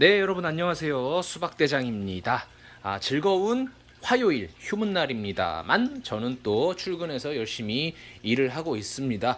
네, 여러분 안녕하세요. 수박대장입니다. 아, 즐거운 화요일 휴문 날입니다만 저는 또 출근해서 열심히 일을 하고 있습니다.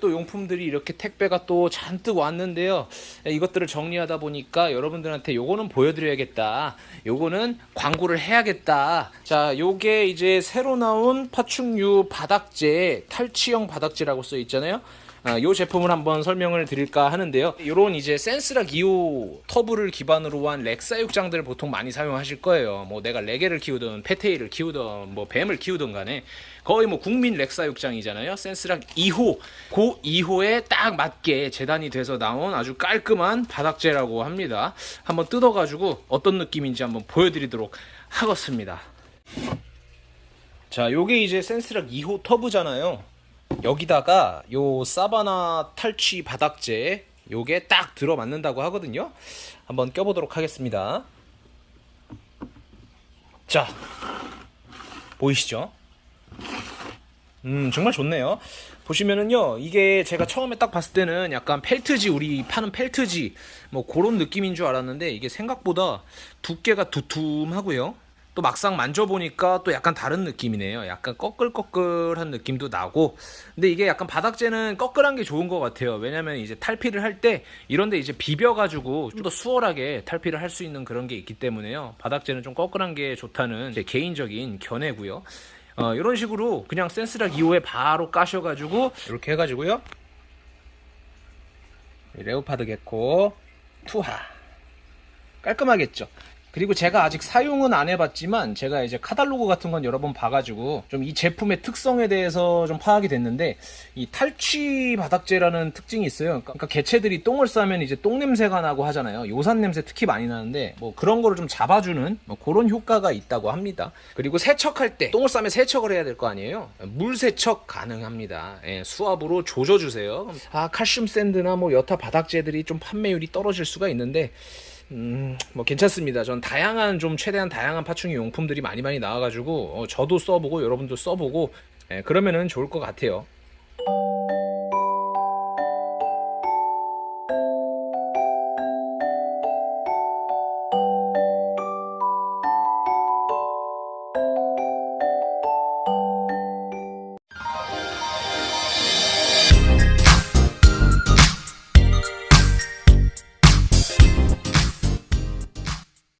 또 용품들이 이렇게 택배가 또 잔뜩 왔는데요. 이것들을 정리하다 보니까 여러분들한테 요거는 보여드려야겠다. 요거는 광고를 해야겠다. 자, 요게 이제 새로 나온 파충류 바닥재, 탈취형 바닥재라고 써 있잖아요. 아, 요 제품을 한번 설명을 드릴까 하는데요. 요런 이제 센스락 2호 터브를 기반으로 한 렉 사육장들을 보통 많이 사용하실 거예요. 뭐 내가 레게를 키우든 페테이를 키우든 뭐 뱀을 키우든 간에 거의 뭐 국민 렉 사육장이잖아요. 센스락 2호. 그 2호에 딱 맞게 재단이 돼서 나온 아주 깔끔한 바닥재라고 합니다. 한번 뜯어가지고 어떤 느낌인지 한번 보여드리도록 하겠습니다. 자, 요게 이제 센스락 2호 터브잖아요. 여기다가 요 사바나 탈취 바닥재 요게 딱 들어맞는다고 하거든요. 한번 껴보도록 하겠습니다. 자, 보이시죠? 음, 정말 좋네요. 보시면은요, 이게 제가 처음에 딱 봤을 때는 약간 펠트지, 우리 파는 펠트지, 뭐 그런 느낌인 줄 알았는데, 이게 생각보다 두께가 두툼하고요. 또 막상 만져보니까 또 약간 다른 느낌이네요. 약간 꺼끌꺼끌한 느낌도 나고. 근데 이게 약간 바닥재는 꺼끌한 게 좋은 것 같아요. 왜냐면 이제 탈피를 할 때 이런데 이제 비벼가지고 좀 더 수월하게 탈피를 할 수 있는 그런 게 있기 때문에요. 바닥재는 좀 꺼끌한 게 좋다는 제 개인적인 견해고요. 어, 이런 식으로 그냥 센스락 2호에 바로 까셔가지고 이렇게 해가지고요. 이 레오파드 개코 투하 깔끔하겠죠. 그리고 제가 아직 사용은 안 해봤지만 제가 이제 카탈로그 같은 건 여러 번 봐가지고 좀 이 제품의 특성에 대해서 좀 파악이 됐는데 이 탈취 바닥재라는 특징이 있어요. 그러니까 개체들이 똥을 싸면 이제 똥 냄새가 나고 하잖아요. 요산 냄새 특히 많이 나는데 뭐 그런 거를 좀 잡아주는 뭐 그런 효과가 있다고 합니다. 그리고 세척할 때 똥을 싸면 세척을 해야 될 거 아니에요. 물 세척 가능합니다. 예, 수압으로 조져주세요. 아 칼슘 샌드나 뭐 여타 바닥재들이 좀 판매율이 떨어질 수가 있는데 음, 뭐 괜찮습니다. 전 다양한 좀 최대한 다양한 파충류 용품들이 많이 많이 나와가지고 어, 저도 써보고 여러분도 써보고 예, 그러면은 좋을 것 같아요.